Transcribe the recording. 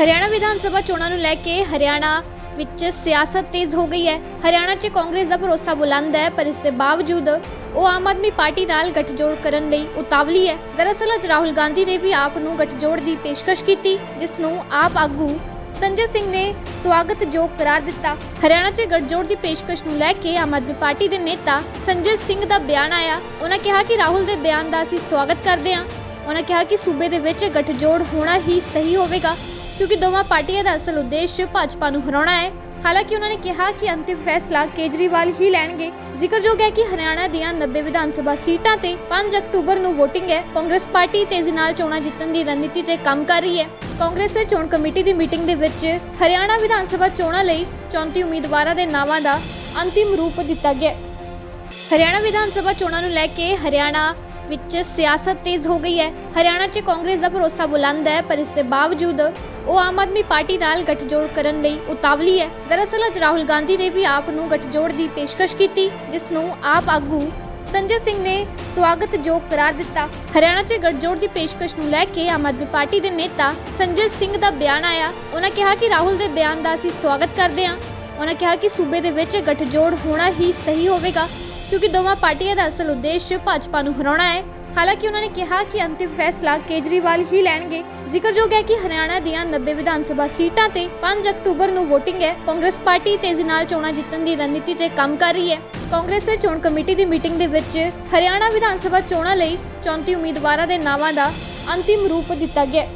ਹਰਿਆਣਾ ਵਿਧਾਨ ਸਭਾ ਚੋਣਾਂ ਨੂੰ ਲੈ ਕੇ ਹਰਿਆਣਾ ਵਿੱਚ ਸਿਆਸਤ ਤੇਜ਼ ਹੋ ਗਈ ਹੈ। ਹਰਿਆਣਾ 'ਚ ਕਾਂਗਰਸ ਦਾ ਭਰੋਸਾ ਬੁਲੰਦ ਹੈ, ਪਰ ਇਸ ਦੇ ਬਾਵਜੂਦ ਉਹ ਆਮ ਆਦਮੀ ਪਾਰਟੀ ਨਾਲ ਗੱਠਜੋੜ ਕਰਨ ਲਈ ਉਤਾਵਲੀ ਹੈ। ਦਰਅਸਲ, ਅੱਜ ਰਾਹੁਲ ਗਾਂਧੀ ਨੇ ਵੀ ਆਪ ਨੂੰ ਗੱਠਜੋੜ ਦੀ ਪੇਸ਼ਕਸ਼ ਕੀਤੀ, ਜਿਸ ਨੂੰ ਆਪ ਆਗੂ ਸੰਜੇ ਸਿੰਘ ਨੇ ਸਵਾਗਤਯੋਗ ਕਰਾਰ ਦਿੱਤਾ। ਹਰਿਆਣਾ 'ਚ ਗੱਠਜੋੜ ਦੀ ਪੇਸ਼ਕਸ਼ ਨੂੰ ਲੈ ਕੇ ਆਮ ਆਦਮੀ ਪਾਰਟੀ ਦੇ ਨੇਤਾ ਸੰਜੇ ਸਿੰਘ ਦਾ ਬਿਆਨ ਆਇਆ। ਉਹਨਾਂ ਕਿਹਾ ਕਿ ਰਾਹੁਲ ਦੇ ਬਿਆਨ ਦਾ ਅਸੀਂ ਸਵਾਗਤ ਕਰਦੇ ਹਾਂ। ਉਹਨਾਂ ਕਿਹਾ ਕਿ ਸੂਬੇ ਦੇ ਵਿੱਚ ਗੱਠਜੋੜ ਹੋਣਾ ਹੀ ਸਹੀ ਹੋਵੇਗਾ। ਕਿਉਂਕਿ ਦੋਵਾਂ ਪਾਰਟੀਆਂ ਦਾ ਅਸਲ ਉਦੇਸ਼ ਭਾਜਪਾ ਨੂੰ ਹਰਾਉਣਾ ਹੈ। ਹਾਲਾਂਕਿ ਉਹਨਾਂ ਨੇ ਕਿਹਾ ਕਿ ਅੰਤਿਮ ਫੈਸਲਾ ਕੇਜਰੀਵਾਲ ਹੀ ਲੈਣਗੇ। ਜ਼ਿਕਰਯੋਗ ਹੈ ਕਿ ਹਰਿਆਣਾ ਦੀਆਂ 90 ਵਿਧਾਨ ਸਭਾ ਸੀਟਾਂ ਤੇ 5 ਅਕਤੂਬਰ ਨੂੰ VOTING ਹੈ। ਕਾਂਗਰਸ ਪਾਰਟੀ ਤੇਜ਼ੀ ਨਾਲ ਚੋਣਾਂ ਜਿੱਤਣ ਦੀ ਰਣਨੀਤੀ ਤੇ ਕੰਮ ਕਰ ਰਹੀ ਹੈ। ਕਾਂਗਰਸ ਦੇ ਚੋਣ ਕਮੇਟੀ ਦੀ ਮੀਟਿੰਗ ਦੇ ਵਿੱਚ ਹਰਿਆਣਾ ਵਿਧਾਨ ਸਭਾ ਚੋਣਾਂ ਲਈ 34 ਉਮੀਦਵਾਰਾਂ ਦੇ ਨਾਵਾਂ ਦਾ ਅੰਤਿਮ ਰੂਪ ਦਿੱਤਾ ਗਿਆ ਹਰਿਆਣਾ ਵਿਧਾਨ ਸਭਾ ਚੋਣਾਂ ਨੂੰ ਲੈ ਕੇ ਹਰਿਆਣਾ ਵਿੱਚ ਸਿਆਸਤ ਤੇਜ਼ ਹੋ ਗਈ ਹੈ। ਹਰਿਆਣਾ 'ਚ ਕਾਂਗਰਸ ਦਾ ਭਰੋਸਾ ਬੁਲੰਦ ਹੈ, ਪਰ ਇਸ ਦੇ ਬਾਵਜੂਦ ਉਹ ਆਮ ਆਦਮੀ ਪਾਰਟੀ ਨਾਲ ਗੱਠਜੋੜ ਕਰਨ ਲਈ ਉਤਾਵਲੀ ਹੈ। ਦਰਅਸਲ, ਅੱਜ ਰਾਹੁਲ ਗਾਂਧੀ ਨੇ ਵੀ ਆਪ ਨੂੰ ਗੱਠਜੋੜ ਦੀ ਪੇਸ਼ਕਸ਼ ਕੀਤੀ, ਜਿਸ ਨੂੰ ਆਪ ਆਗੂ ਸੰਜੇ ਸਿੰਘ ਨੇ ਸਵਾਗਤਯੋਗ ਕਰਾਰ ਦਿੱਤਾ। ਹਰਿਆਣਾ 'ਚ ਗੱਠਜੋੜ ਦੀ ਪੇਸ਼ਕਸ਼ ਨੂੰ ਲੈ ਕੇ ਆਮ ਆਦਮੀ ਪਾਰਟੀ ਦੇ ਨੇਤਾ ਸੰਜੇ ਸਿੰਘ ਦਾ ਬਿਆਨ ਆਇਆ। ਉਹਨਾਂ ਕਿਹਾ ਕਿ ਰਾਹੁਲ ਦੇ ਬਿਆਨ ਦਾ ਅਸੀਂ ਸਵਾਗਤ ਕਰਦੇ ਹਾਂ। ਉਹਨਾਂ ਕਿਹਾ ਕਿ ਸੂਬੇ ਦੇ ਵਿੱਚ ਗੱਠਜੋੜ ਹੋਣਾ ਹੀ ਸਹੀ ਹੋਵੇਗਾ। ਕਿਉਂਕਿ ਦੋਵਾਂ ਪਾਰਟੀਆਂ ਦਾ ਅਸਲ ਉਦੇਸ਼ ਭਾਜਪਾ ਨੂੰ ਹਰਾਉਣਾ ਹੈ। ਹਾਲਾਂਕਿ ਉਹਨਾਂ ਨੇ ਕਿਹਾ ਕਿ ਅੰਤਿਮ ਫੈਸਲਾ ਕੇਜਰੀਵਾਲ ਹੀ ਲੈਣਗੇ। ਜ਼ਿਕਰਯੋਗ ਹੈ ਕਿ ਹਰਿਆਣਾ ਦੀਆਂ 90 ਵਿਧਾਨ ਸਭਾ ਸੀਟਾਂ ਤੇ 5 ਅਕਤੂਬਰ ਨੂੰ VOTING ਹੈ। ਕਾਂਗਰਸ ਪਾਰਟੀ ਤੇਜ਼ੀ ਨਾਲ ਚੋਣਾਂ ਜਿੱਤਣ ਦੀ ਰਣਨੀਤੀ ਤੇ ਕੰਮ ਕਰ ਰਹੀ ਹੈ। ਕਾਂਗਰਸ ਦੇ ਚੋਣ ਕਮੇਟੀ ਦੀ ਮੀਟਿੰਗ ਦੇ ਵਿੱਚ ਹਰਿਆਣਾ ਵਿਧਾਨ ਸਭਾ ਚੋਣਾਂ ਲਈ 34 ਉਮੀਦਵਾਰਾਂ ਦੇ ਨਾਵਾਂ ਦਾ ਅੰਤਿਮ ਰੂਪ ਦਿੱਤਾ ਗਿਆ